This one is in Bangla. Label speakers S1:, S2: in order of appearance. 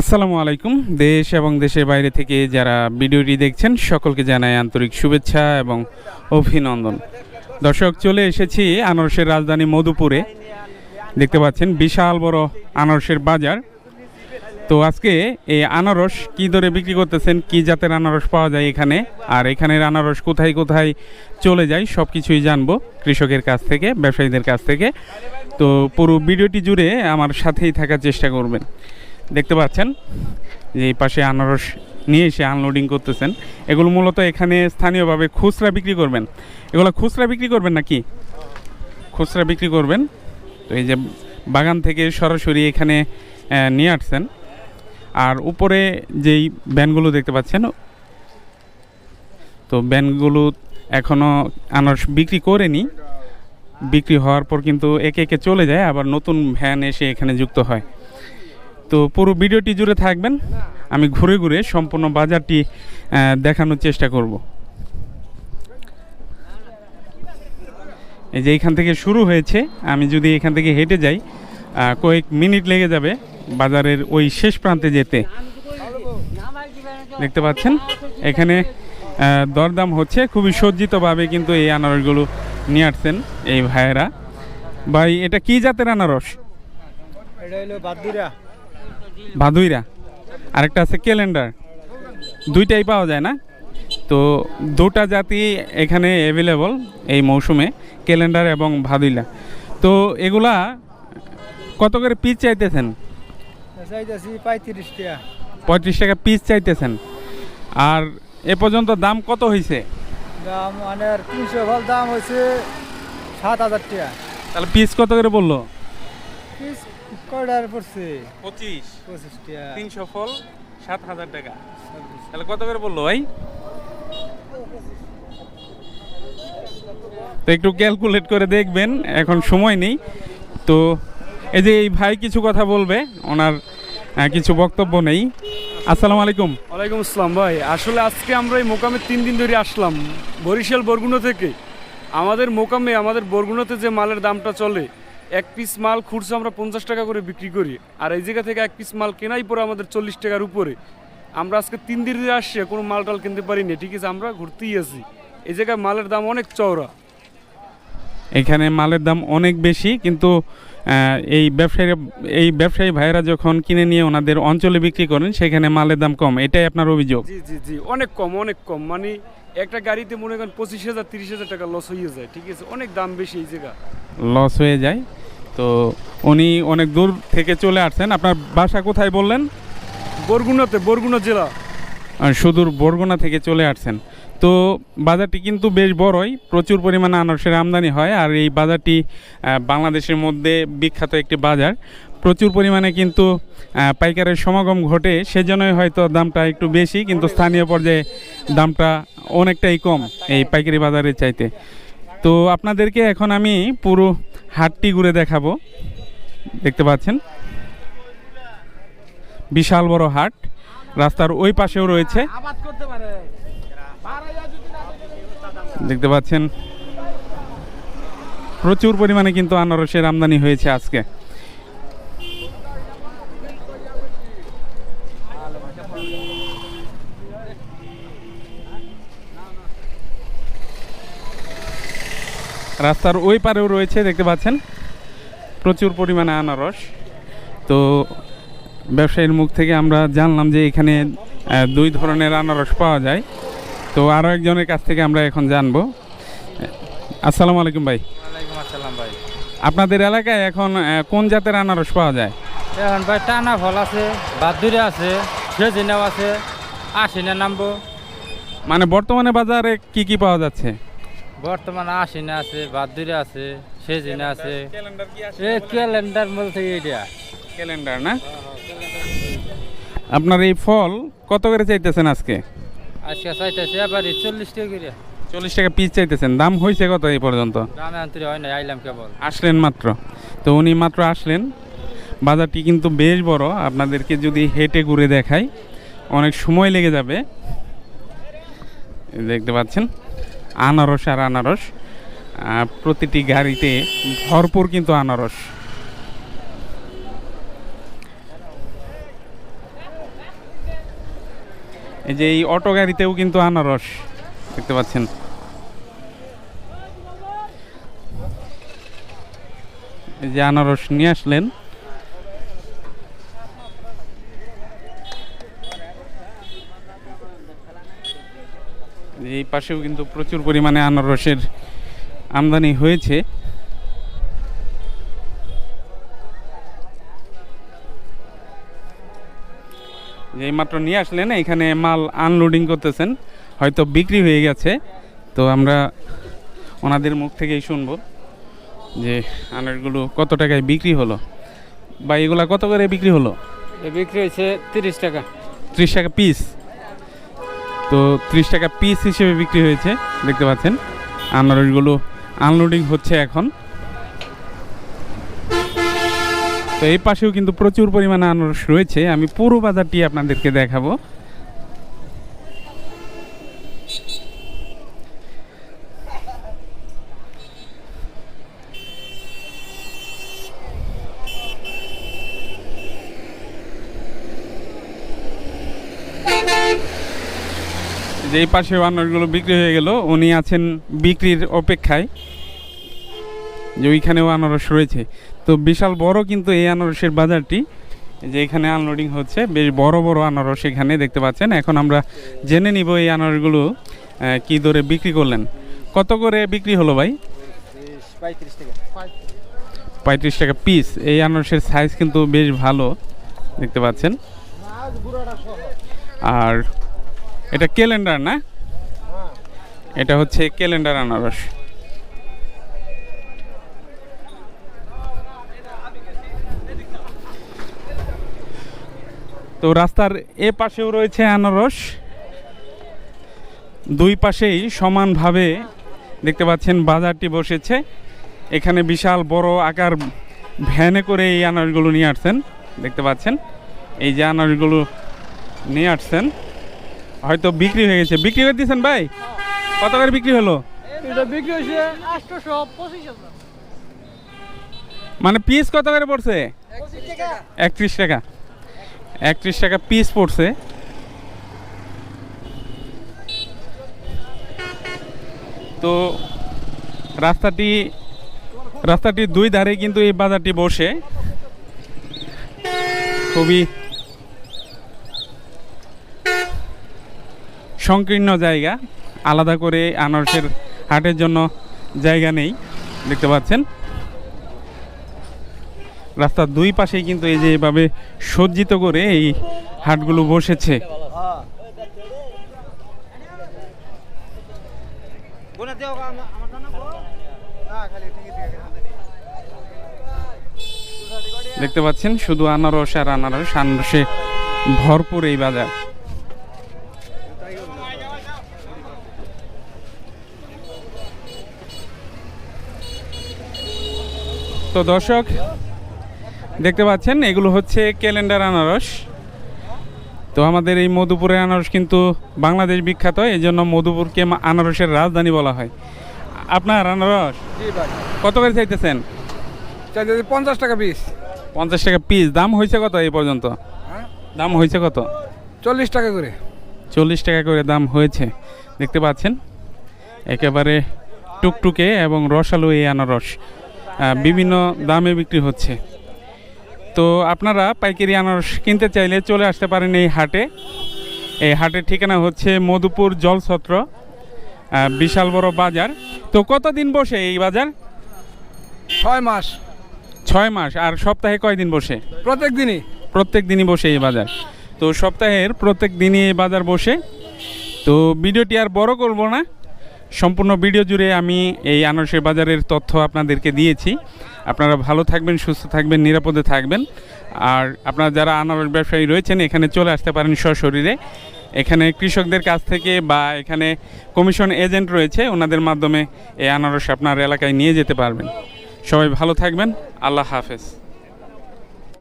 S1: আসসালামু আলাইকুম। দেশ এবং দেশের বাইরে থেকে যারা ভিডিওটি দেখছেন, সকলকে জানাই আন্তরিক শুভেচ্ছা এবং অভিনন্দন। দর্শক, চলে এসেছি আনারসের রাজধানী মধুপুরে। দেখতে পাচ্ছেন, বিশাল বড় আনারসের বাজার। তো আজকে এই আনারস কি দরে বিক্রি করতেছেন, কি জাতের আনারস পাওয়া যায় এখানে, আর এখানের আনারস কোথায় কোথায় চলে যায় সব কিছুই জানব কৃষকের কাছ থেকে, ব্যবসায়ীদের কাছ থেকে। তো পুরো ভিডিওটি জুড়ে আমার সাথেই থাকার চেষ্টা করবেন। দেখতে পাচ্ছেন? যে এই পাশে আনারস নিয়ে এসে আনলোডিং করতেছেন। এগুলো মূলত এখানে স্থানীয়ভাবে খুচরা বিক্রি করবেন। এগুলো খুচরা বিক্রি করবেন নাকি? খুচরা বিক্রি করবেন। তো এই যে বাগান থেকে সরাসরি এখানে নিয়ে আসছেন। আর উপরে যেই ব্যানগুলো দেখতে পাচ্ছেন, তো ব্যানগুলো এখনও আনারস বিক্রি করেনি। বিক্রি হওয়ার পর কিন্তু একে একে চলে যায়, আবার নতুন ভ্যান এসে এখানে যুক্ত হয়। তো পুরো ভিডিওটি জুড়ে থাকবেন। আমি ঘুরে ঘুরে সম্পূর্ণ বাজারটি দেখানোর চেষ্টা করব। এই যে এখান থেকে শুরু হয়েছে, আমি যদি এখান থেকে হেঁটে যাই কয়েক মিনিট লেগে যাবে বাজারের ওই শেষ প্রান্তে যেতে। দেখতে পাচ্ছেন, এখানে দরদাম হচ্ছে। খুবই সজ্জিতভাবে কিন্তু এই আনারসগুলো নিয়ে আসছেন এই ভাইয়েরা। ভাই, এটা কি জাতের আনারস?
S2: এটা হলো বাদুরা।
S1: ভাদুইরা আরেকটা আছে ক্যালেন্ডার। দুইটাই পাওয়া যায় না? তো দুটা জাতি এখানে অ্যাভেলেবল এই মৌসুমে ক্যালেন্ডার এবং ভাদুইলা তো এগুলা কত করে পিস চাইতেছেন?
S2: চাইতেছি পঁয়ত্রিশ টাকা।
S1: পঁয়ত্রিশ টাকা পিস চাইতেছেন। আর এ পর্যন্ত দাম কত হয়েছে
S2: দাম মানে তিনশো দাম হয়েছে সাত হাজার টাকা।
S1: তাহলে পিস কত করে বলল?
S2: পিস কয়টার পড়ছে?
S1: পঁচিশ।
S2: পঁচিশ
S1: তিনশো ফল সাত হাজার টাকা। তাহলে কত করে বলল ভাই? তো একটু ক্যালকুলেট করে দেখবেন এখন সময় নেই। তো এই যে এই ভাই কিছু কথা বলবে ওনার কিছু বক্তব্য নেই। আসসালামু আলাইকুম।
S3: ওয়ালাইকুম আসসালাম ভাই। আসলে আজকে আমরা এই মোকামে তিন দিন ধরে আসলাম বরিশাল বরগুনা থেকে। আমাদের মোকামে আমাদের বরগুনাতে যে মালের দামটা চলে এক পিস মাল খুচরা আমরা পঞ্চাশ টাকা করে বিক্রি করি। আর এই জায়গা থেকে এক পিস মাল কেনাই পরে আমাদের চল্লিশ টাকার উপরে। আমরা আজকে তিন দিন ধরে আসছি কোনো মাল টাল কিনতে পারিনি। ঠিক আছে আমরা ঘুরতেই আছি। এই জায়গায় মালের দাম অনেক চওড়া।
S1: এখানে মালের দাম অনেক বেশি কিন্তু এই ব্যবসায়ী এই ব্যবসায়ী ভাইয়েরা যখন কিনে নিয়ে ওনাদের অঞ্চলে বিক্রি করেন সেখানে মালের দাম কম। এটাই আপনার অভিযোগ?
S3: জি জি জি অনেক কম অনেক কম। মানে একটা গাড়িতে মনে করেন পঁচিশ হাজার তিরিশ হাজার টাকা লস হয়ে যায় ঠিক আছে? অনেক দাম বেশি এই জায়গা।
S1: লস হয়ে যায়। তো উনি অনেক দূর থেকে চলে আসছেন। আপনার বাসা কোথায় বললেন?
S3: বরগুনাতে বরগুনা জেলা।
S1: সুদূর বরগুনা থেকে চলে আসছেন। তো বাজারটি কিন্তু বেশ বড়ই প্রচুর পরিমাণে আনারসের আমদানি হয়। আর এই বাজারটি বাংলাদেশের মধ্যে বিখ্যাত একটি বাজার। প্রচুর পরিমাণে কিন্তু পাইকারের সমাগম ঘটে, সেজন্যই হয়তো দামটা একটু বেশি, কিন্তু স্থানীয় পর্যায়ে দামটা অনেকটাই কম এই পাইকারি বাজারের চাইতে। তো আপনাদেরকে এখন আমি পুরো হাটটি ঘুরে দেখাবো। দেখতে পাচ্ছেন? বিশাল বড় হাট। রাস্তার ওই পাশেও রয়েছে। দেখতে পাচ্ছেন? প্রচুর পরিমাণে কিন্তু আনারসের আমদানি হয়েছে আজকে। রাস্তার ওই পারেও রয়েছে দেখতে পাচ্ছেন। প্রচুর পরিমাণে আনারস। তো ব্যবসায়ীর মুখ থেকে আমরা জানলাম যে এখানে দুই ধরনের আনারস পাওয়া যায়। তো আরও একজনের কাছ থেকে আমরা এখন জানব। আসসালামু আলাইকুম ভাই।
S2: ওয়ালাইকুম আসসালাম ভাই।
S1: আপনাদের এলাকায় এখন কোন জাতের আনারস পাওয়া যায়?
S2: এখন ভাই টানা ফল আছে বাদুরা আছে সেজিনাও আছে আশিনা নামবো
S1: মানে বর্তমানে বাজারে কি কি পাওয়া যাচ্ছে?
S2: বর্তমানে আশিনা আছে বাদুরা আছে সেজিনা আছে। এ ক্যালেন্ডার বলতে এইটা।
S1: ক্যালেন্ডার না? আপনার এই ফল কত করে চাইতেছেন আজকে?
S2: আজকে চাইতেছে এবারে চল্লিশ টাকা করে।
S1: চল্লিশ টাকা পিস চাইতেছেন। দাম হয়েছে কত এই পর্যন্ত?
S2: দামে আন্তরে হয় না আইলাম কেবল।
S1: আসলেন মাত্র। তো উনি মাত্র আসলেন। বাজারটি কিন্তু বেশ বড়। আপনাদেরকে যদি হেঁটে ঘুরে দেখাই অনেক সময় লেগে যাবে। দেখতে পাচ্ছেন? আনারস আর আনারস। প্রতিটি গাড়িতে ভরপুর কিন্তু আনারস। এই যে এই অটো গাড়িতেও কিন্তু আনারস দেখতে পাচ্ছেন। এই যে আনারস নিয়ে আসলেন। এই পাশেও কিন্তু প্রচুর পরিমাণে আনারসের আমদানি হয়েছে। এই মাত্র নিয়ে আসলেন এখানে মাল আনলোডিং করতেছেন হয়তো বিক্রি হয়ে গেছে। তো আমরা ওনাদের মুখ থেকেই শুনব যে আনারগুলো কত টাকায় বিক্রি হলো বা এগুলা কত করে বিক্রি হলো?
S2: এ বিক্রি হয়েছে তিরিশ টাকা।
S1: ত্রিশ টাকা পিস তো ত্রিশ টাকা পিস হিসেবে বিক্রি হয়েছে, দেখতে পাচ্ছেন। আনারসগুলো আনলোডিং হচ্ছে এখন। তো এই পাশেও কিন্তু প্রচুর পরিমাণে আনারস রয়েছে। আমি পুরো বাজারটি আপনাদেরকে দেখাবো। যে এই পাশে আনারসগুলো বিক্রি হয়ে গেল, উনি আছেন বিক্রির অপেক্ষায়, যে ওইখানেও আনারস রয়েছে। তো বিশাল বড় কিন্তু এই আনারসের বাজারটি যে এখানে আনলোডিং হচ্ছে, বেশ বড় বড় আনারস এখানে দেখতে পাচ্ছেন। এখন আমরা জেনে নিব এই আনারসগুলো কি দরে বিক্রি করলেন। কত করে বিক্রি হলো ভাই?
S2: পঁয়ত্রিশ টাকা
S1: পিস এই আনারসের সাইজ কিন্তু বেশ ভালো, দেখতে পাচ্ছেন। আর এটা ক্যালেন্ডার না? এটা হচ্ছে ক্যালেন্ডার আনারস। তো রাস্তার এ পাশেও রয়েছে আনারস। দুই পাশেই সমানভাবে দেখতে পাচ্ছেন বাজারটি বসেছে। এখানে বিশাল বড় আকার ভ্যানে করে এই আনারসগুলো নিয়ে আসছেন। দেখতে পাচ্ছেন? এই যে আনারসগুলো নিয়ে আসছেন। হয়তো বিক্রি হয়ে গেছে। বিক্রি করে দিয়েছেন ভাই? কত করে বিক্রি হলো?
S2: এটা বিক্রি হয়েছে
S1: মানে পিস কত করে পড়ছে? একত্রিশ টাকা। একত্রিশ টাকা পিস পড়ছে। তো রাস্তাটি রাস্তাটির দুই ধারে কিন্তু এই বাজারটি বসে। খুবই সংকীর্ণ জায়গা। আলাদা করে আনারসের হাটের জন্য জায়গা নেই, দেখতে পাচ্ছেন। রাস্তার দুই পাশেই কিন্তু এই যে এভাবে সজ্জিত করে এই হাটগুলো বসেছে। দেখতে পাচ্ছেন, শুধু আনারস আর আনারস, আনারসে ভরপুর এই বাজার। তো দর্শক দেখতে পাচ্ছেন এগুলো হচ্ছে ক্যালেন্ডার আনারস। তো আমাদের এই মধুপুরের আনারস কিন্তু বাংলাদেশ বিখ্যাত এই জন্য মধুপুরকে আনারসের রাজধানী বলা হয়। আপনার আনারস? কত করে চাইতেছেন?
S2: চাইতে পঞ্চাশ টাকা পিস
S1: পঞ্চাশ টাকা পিস দাম হয়েছে কত এই পর্যন্ত? দাম হয়েছে কত?
S2: চল্লিশ টাকা করে।
S1: চল্লিশ টাকা করে দাম হয়েছে। দেখতে পাচ্ছেন একেবারে টুকটুকে এবং রসালো এই আনারস। বিভিন্ন দামে বিক্রি হচ্ছে। তো আপনারা পাইকারি আনারস কিনতে চাইলে চলে আসতে পারেন এই হাটে। এই হাটের ঠিকানা হচ্ছে মধুপুর জলছত্র বিশাল বড় বাজার। তো কতদিন বসে এই বাজার?
S2: ছয় মাস।
S1: ছয় মাস। আর সপ্তাহে কয়দিন বসে?
S2: প্রত্যেক দিনই।
S1: প্রত্যেক দিনই বসে এই বাজার। তো সপ্তাহের প্রত্যেক দিনই এই বাজার বসে। তো ভিডিওটি আর বড় করব না। সম্পূর্ণ ভিডিও জুড়ে আমি এই আনারসের বাজারের তথ্য আপনাদেরকে দিয়েছি। আপনারা ভালো থাকবেন, সুস্থ থাকবেন, নিরাপদে থাকবেন। আর আপনারা যারা আনারস ব্যবসায়ী রয়েছেন, এখানে চলে আসতে পারেন সশরীরে। এখানে কৃষকদের কাছ থেকে বা এখানে কমিশন এজেন্ট রয়েছে, ওনাদের মাধ্যমে এই আনারস আপনার এলাকায় নিয়ে যেতে পারবেন। সবাই ভালো থাকবেন, আল্লাহ হাফেজ।